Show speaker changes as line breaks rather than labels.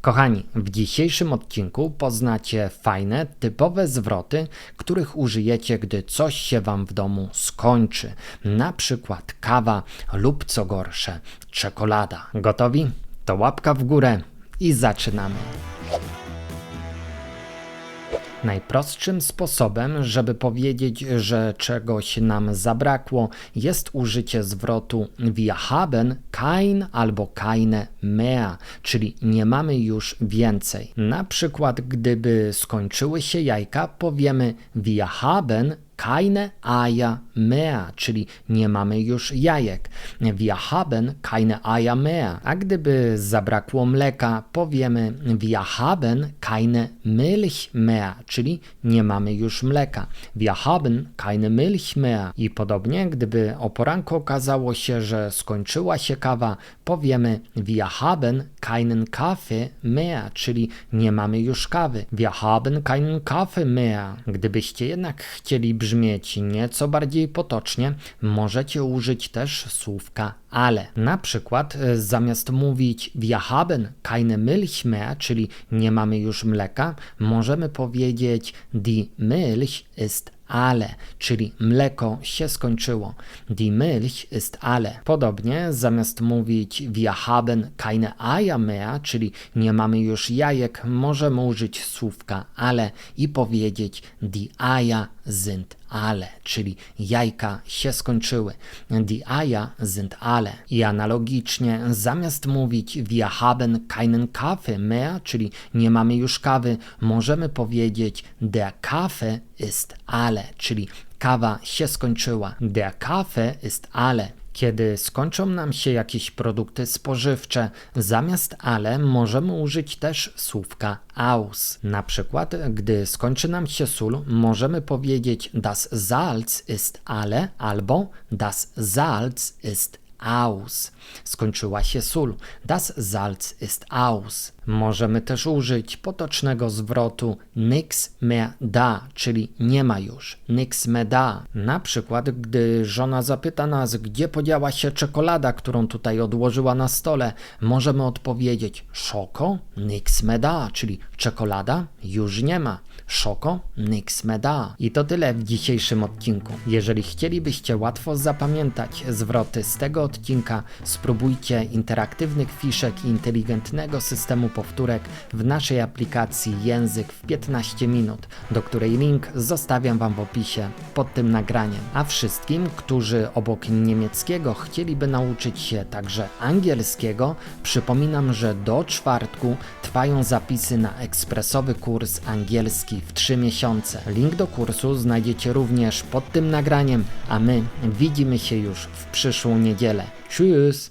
Kochani, w dzisiejszym odcinku poznacie fajne, typowe zwroty, których użyjecie, gdy coś się Wam w domu skończy. Na przykład kawa lub co gorsze, czekolada. Gotowi? To łapka w górę i zaczynamy. Najprostszym sposobem, żeby powiedzieć, że czegoś nam zabrakło, jest użycie zwrotu wir haben kein albo keine mehr, czyli nie mamy już więcej. Na przykład, gdyby skończyły się jajka, powiemy wir haben keine Eier mehr, czyli nie mamy już jajek. Wir haben keine Eier mehr. A gdyby zabrakło mleka, powiemy wir haben keine Milch mehr, czyli nie mamy już mleka. Wir haben keine Milch mehr. I podobnie, gdyby o poranku okazało się, że skończyła się kawa, powiemy wir haben keinen Kaffee mehr, czyli nie mamy już kawy. Wir haben keinen Kaffee mehr. Gdybyście jednak chcieli brzmieć nieco bardziej potocznie, możecie użyć też słówka ale. Na przykład e, zamiast mówić wir haben keine Milch mehr, czyli nie mamy już mleka, możemy powiedzieć die Milch ist ale, czyli mleko się skończyło. Die Milch ist alle. Podobnie, zamiast mówić wir haben keine Eier mehr, czyli nie mamy już jajek, możemy użyć słówka ale i powiedzieć die Eier sind alle, czyli jajka się skończyły. Die Eier sind alle. I analogicznie, zamiast mówić wir haben keinen Kaffee mehr, czyli nie mamy już kawy, możemy powiedzieć der Kaffee ist alle, czyli kawa się skończyła. Der Kaffee ist alle. Kiedy skończą nam się jakieś produkty spożywcze, zamiast ale możemy użyć też słówka aus. Na przykład, gdy skończy nam się sól, możemy powiedzieć das Salz ist alle albo das Salz ist aus. Skończyła się sól. Das Salz ist aus. Możemy też użyć potocznego zwrotu nix mehr da, czyli nie ma już. Nix mehr da. Na przykład, gdy żona zapyta nas, gdzie podziała się czekolada, którą tutaj odłożyła na stole, możemy odpowiedzieć szoko, nix mehr da, czyli czekolada już nie ma. Szoko, nix mehr da. I to tyle w dzisiejszym odcinku. Jeżeli chcielibyście łatwo zapamiętać zwroty z tego odcinka, spróbujcie interaktywnych fiszek i inteligentnego systemu powtórek w naszej aplikacji Język w 15 minut, do której link zostawiam Wam w opisie pod tym nagraniem. A wszystkim, którzy obok niemieckiego chcieliby nauczyć się także angielskiego, przypominam, że do czwartku trwają zapisy na ekspresowy kurs angielski w 3 miesiące. Link do kursu znajdziecie również pod tym nagraniem, a my widzimy się już w przyszłą niedzielę. Tschüss!